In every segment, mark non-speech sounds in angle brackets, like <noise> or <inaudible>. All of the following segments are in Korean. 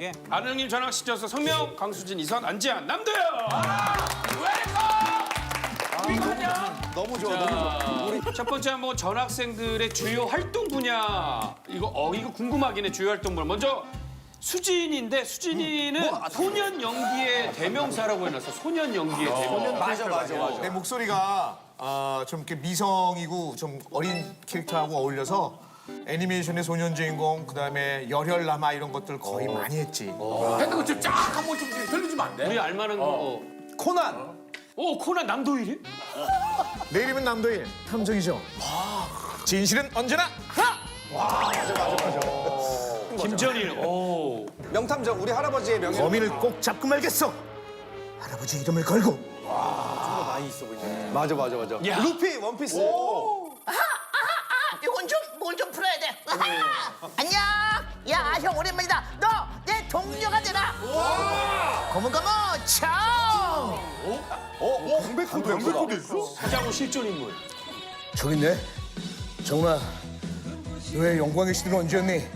예. 아는 형님 전학 시켜서 성명, 강수진, 이선, 안지한, 남도현. 너무 좋아. 너무 좋아. 첫 번째 한번 전학생들의 주요 활동 분야 이거 어 이거 궁금하긴 해 주요 활동 분야 먼저 수진인데 수진이는 소년 연기의 대명사라고 해놨어 소년 연기의 대명사 맞아 맞아 맞아. 내 목소리가 아, 좀 이렇게 미성이고 좀 어린 캐릭터하고 어울려서 애니메이션의 소년 주인공 그 다음에 열혈남아 이런 것들 거의 많이 했지. 근데 그거 좀쫙 한번 좀 들려주면 안 돼? 우리 알만한 거 어. 코난. 오 코난 남도일이? 내 이름은 남도일 탐정이죠. 진실은 언제나 하나. 김전일 오 명탐정 우리 할아버지의 명예. 범인을 꼭 잡고 말겠어. 할아버지 이름을 걸고 맞아 맞아 맞아. 야. 루피 원피스. 이건 좀, 풀어야 돼. 안녕. 야, 형 오랜만이다. 너 내 동료가 되라. 고문 고문 청. 어? 강백호도 강백호도 있어? 사장호 실존 인물 저기 있네. 정훈아, 너의 영광의 시대는 언제였니?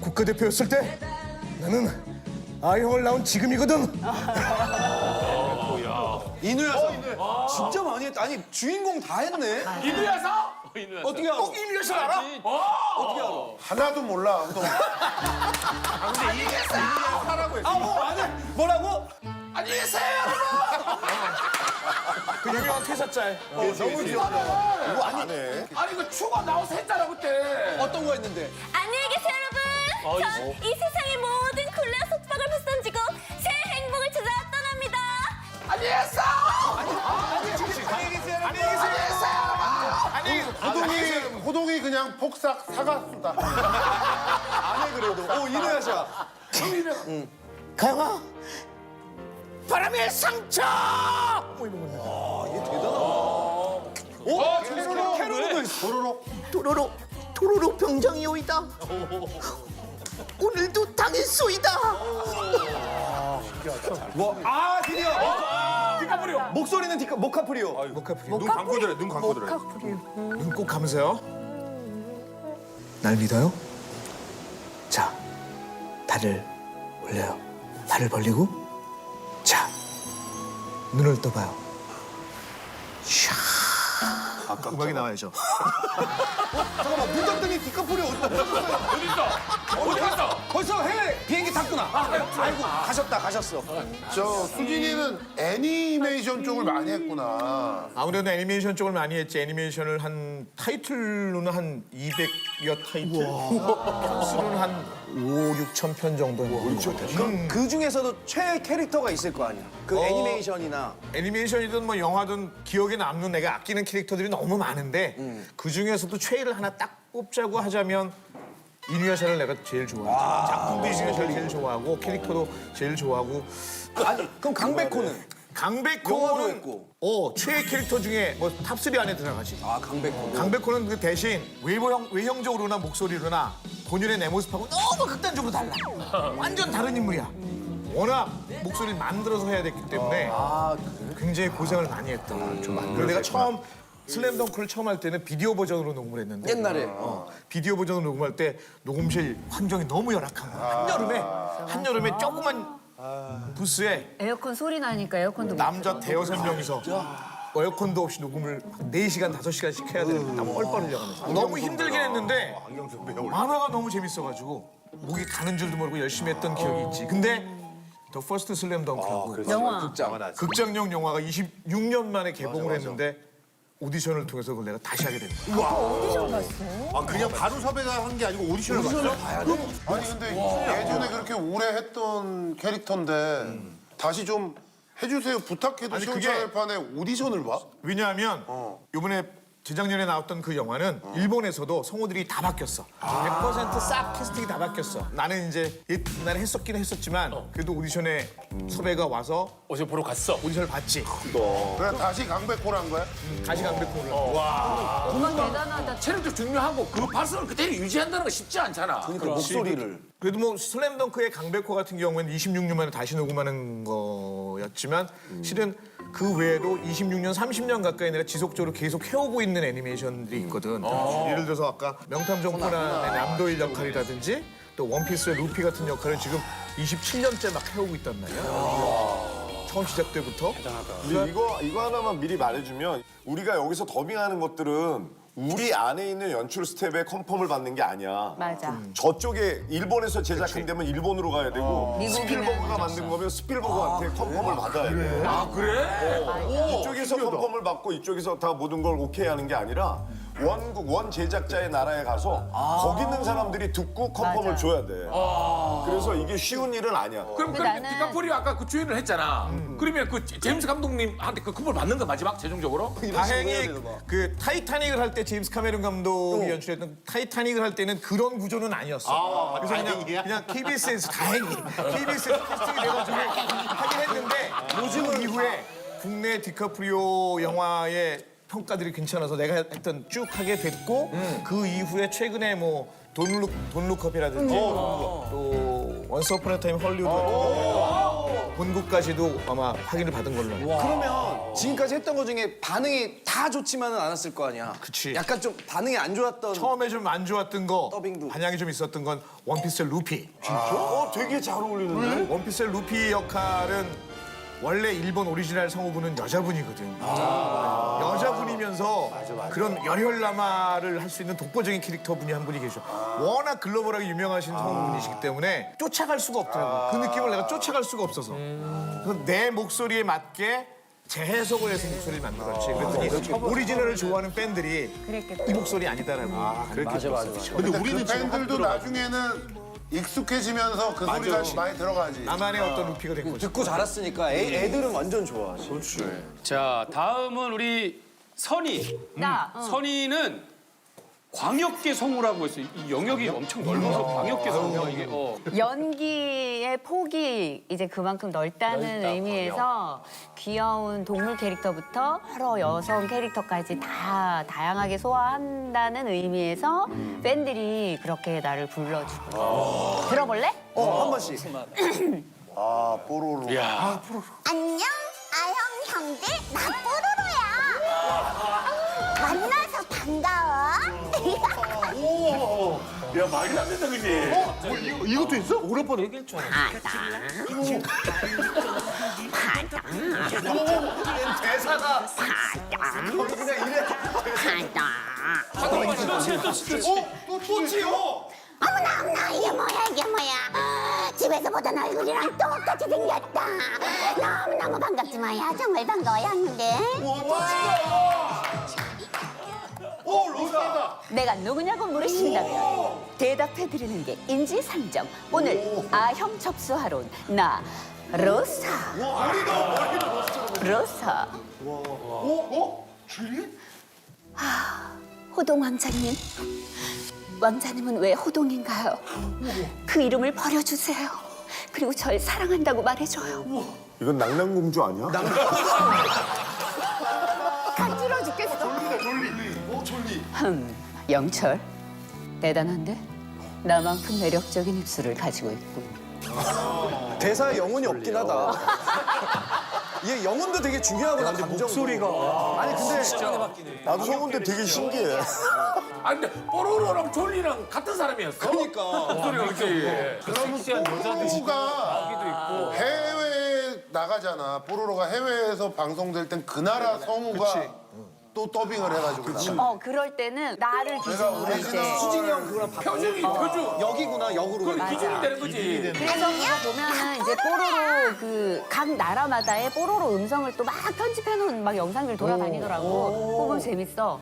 국가대표였을 때 나는 아이형을 낳은 지금이거든. 이누야사. 진짜 많이 했다. 아니 주인공 다 했네. 이누야사? 어떻게 알아? 꼭 이미여서 알아? 어떻게 알아? 하나도 몰라. 아무도. 아, 뭐, 아니, 뭐라고? 안녕히 계세요. 그 유명한 퇴사짤. 너무 귀엽다. 이거 아니, 아니 이거 추가 나와서 했잖아 그때. 어떤 거 했는데? 안녕히 계세요, 여러분. 전 이 세상의 모든 굴레와 속박을 불선지고 새 행복을 찾아 떠납니다. 안녕히 계세요. 그냥 폭삭 사과수다. 안 해, 그래도. 오, 이누야샤. 가영아. 바람의 상처. 오, 캐로로. 캐로로도 있어. 도로로 도로로 병정이 오이다. 오늘도 당했소이다. 뭐, 아, 드디어. 디카프리오. 목소리는 디카, 모카프리오. 모카프리오. 눈 감고 들어, 눈 감고 들어. 눈꼭 감으세요. 날 믿어요? 자, 다리를 올려요. 발을 벌리고, 자, 눈을 떠봐요. 샤. 아까 음악이 나와야죠. <laughs> 잠깐만, 문장등이 디카프리오? 어디 있어? 어디 갔어? 벌써 해외 비행기 탔구나. 아이고, 가셨다, 가셨어. 저 수진이는 애니메이션 쪽을 많이 했구나. 아무래도 애니메이션 쪽을 많이 했지. 애니메이션을 한 타이틀로는 한 200여 타이틀. 편수로는 한 5, 6천 편 정도. 그럼 그 중에서도 최애 캐릭터가 있을 거 아니야? 그 어. 애니메이션이나. 애니메이션이든 뭐 영화든 기억에 남는 내가 아끼는 캐릭터들이 너무 많은데 그 중에서도 최애를 하나 딱 뽑자고 하자면 이누야 샤를 내가 제일 좋아하지. 작품도 이누야 샤를 제일 좋아하고 캐릭터도 제일 좋아하고 아니, 그럼 강백호는? 영화도 강백호는 했고. 어 최애 캐릭터 중에 뭐 탑3 안에 들어가지. 아, 강백호. 강백호는 그 대신 외모형, 외형적으로나 목소리로나 본연의 내 모습하고 너무 극단적으로 달라. 완전 다른 인물이야. 워낙 목소리를 만들어서 해야 됐기 때문에 굉장히 고생을 많이 했다. 좀 그래서 내가 처음 슬램덩크를 처음 할 때는 비디오 버전으로 녹음을 했는데 옛날에. 어, 비디오 버전으로 녹음할 때 녹음실 환경이 너무 열악한 거야. 한여름에 한여름에 조그만 부스에 에어컨 소리 나니까 에어컨도 못 남자 대여섯 명이서 에어컨도 없이 녹음을 4시간, 5시간씩 해야 되는 땀 뻘뻘 흘려가면서 너무 힘들긴 했는데 만화가 너무 재밌어가지고 목이 가는 줄도 모르고 열심히 했던 기억이 있지 근데 더 퍼스트 슬램덩크라고 영화. 극장. 극장용 영화가 26년 만에 개봉을 했는데 오디션을 통해서 그걸 내가 다시 하게 된 거야. 아, 그냥 바로 섭외가 한 게 아니고 오디션을 봤어? 아니, 근데 예전에 그렇게 오래 했던 캐릭터인데 다시 좀 해주세요. 부탁해도 아니, 시원찮을 그게- 판에 오디션을 봐? 왜냐하면 이번에 재작년에 나왔던 그 영화는 일본에서도 성우들이 다 바뀌었어. 100%싹 캐스팅이 다 바뀌었어. 나는 이제 옛날에 했었긴 했었지만 그래도 오디션에 섭외가 와서 어제 보러 갔어. 오디션을 봤지. 그래 다시 강백호란 거야? 다시 강백호를. 음악 대단하다. 체력도 중요하고 그 발성을 그대로 유지한다는 거 쉽지 않잖아. 그러니까 목소리를. 그래도 뭐 슬램덩크의 강백호 같은 경우에는 26년 만에 다시 녹음하는 거였지만 실은 그 외에도 26년, 30년 가까이 내가 지속적으로 계속 해오고 있는 애니메이션들이 있거든. 예를 들어서 아까 명탐정 코난의 남도일 역할이라든지 또또 원피스의 루피 같은 역할을 지금 27년째 막 해오고 있단 말이야. 처음 시작 때부터. 근데 이거 이거 하나만 미리 말해주면 우리가 여기서 더빙하는 것들은 우리 안에 있는 연출 스텝의 컨펌을 받는 게 아니야. 맞아. 저쪽에 일본에서 제작한다면 일본으로 가야 되고 미국이면 스필버그가 만든 거면 스필버그한테 컨펌을 받아야 돼. 아 그래? 이쪽에서 컨펌을 받고 이쪽에서 다 모든 걸 오케이 하는 게 아니라 원국 원 제작자의 나라에 가서 거기 있는 사람들이 듣고 컨펌을 맞아. 줘야 돼. 그래서 이게 쉬운 일은 아니야. 그럼 그럼 나는- 디카프리오 아까 그 주연을 했잖아. 그러면 그 제임스 감독님한테 그 급을 받는 거 마지막 최종적으로? 다행히 그 타이타닉을 할 때 제임스 카메론 감독이 연출했던 타이타닉을 할 때는 그런 구조는 아니었어. 그래서 그냥, 그냥 KBS에서 다행히 KBS에서 캐스팅이 돼가지고 하긴 했는데 요즘 이후에 국내 디카프리오 영화의 평가들이 괜찮아서 내가 했던 쭉 하게 됐고 그 이후에 최근에 뭐 돈룩 돈룩컵이라든지 또 원스 어폰 어 타임 헐리우드 본국까지도 아마 확인을 받은 걸로 그러면 지금까지 했던 것 중에 반응이 다 좋지만은 않았을 거 아니야. 그치. 약간 좀 반응이 안 좋았던. 처음에 좀 안 좋았던 거 더빙도. 반향이 좀 있었던 건 원피스의 루피 어, 되게 잘 어울리는데? 원피스의 루피 역할은 원래 일본 오리지널 성우분은 여자분이거든 여자분이면서 그런 열혈남아를 할 수 있는 독보적인 캐릭터 분이 한 분이 계셔. 워낙 글로벌하게 유명하신 성우분이시기 때문에 쫓아갈 수가 없더라고 그 느낌을 내가 쫓아갈 수가 없어서. 그래서 내 목소리에 맞게 재해석을 해서 목소리를 만들었지. 그랬더니 오리지널을 좋아하는 팬들이 그랬겠다. 이 목소리 아니다라고 그렇게 맞아 맞아. 근데 우리는 팬들도 나중에는 익숙해지면서 그 소리가 많이 들어가지. 나만의 어떤 루피가 된 거지 듣고 자랐으니까 애, 애들은 완전 좋아하지. 자 다음은 우리 선희. 나. 어. 선희는 광역계 성우라고 했어요. 이 영역이 엄청 넓어서 광역계 성우가 이게 어. 연기의 폭이 이제 그만큼 넓다는 의미에서 귀여운 동물 캐릭터부터 여러 여성 캐릭터까지 다 다양하게 소화한다는 의미에서 팬들이 그렇게 나를 불러주고. 들어볼래? 어, 한 번씩. <clears throat> 아, 뽀로로. 안녕 아형 형들. 나 뽀로로야. 만나서 반가워 야 말이 안 된다 그지? 이것도 있어? 우리 오빠도. 대사가 또치요 어머나 어머나 이게 뭐야 이게 뭐야. 집에서 보던 얼굴이랑 똑같이 생겼다. 너무너무 반갑지만야 정말 반가워요 형들. 오 로사다. 내가 누구냐고 물으신다면 대답해드리는 게 인지상정. 오늘 아형 접수하러 온 나 로사. 로사. 아, 호동 왕자님. 왕자님은 왜 호동인가요? 그 이름을 버려주세요. 그리고 절 사랑한다고 말해줘요. 이건 낭낭공주 아니야? 간지러워 죽겠어. 흠, 영철. 대단한데? 나만큼 매력적인 입술을 가지고 있고. 대사에 영혼이 없긴 하다. 이게 영혼도 되게 중요하구나, 감정. 목소리가. 아니, 근데. 나도 성우인데 되게 신기해. 아 근데 뽀로로랑 졸리랑 같은 사람이었어? 그러니까. 목소리가 그렇지. 뽀로로가 해외에 나가잖아. 뽀로로가 해외에서 방송될 땐 그 나라 성우가 또 더빙을 해가지고. 나가. 어, 그럴 때는 나를 기준으로 이제. 수진이 형 그거랑 바꿔. 표준이 표준. 여기구나, 역으로. 그건 가는 기준이 되는 거지. 그래서 이거 보면은 이제 뽀로로 그 각 나라마다의 뽀로로 음성을 또 막 편집해 놓은 막 영상들 돌아다니더라고. 보면 재밌어.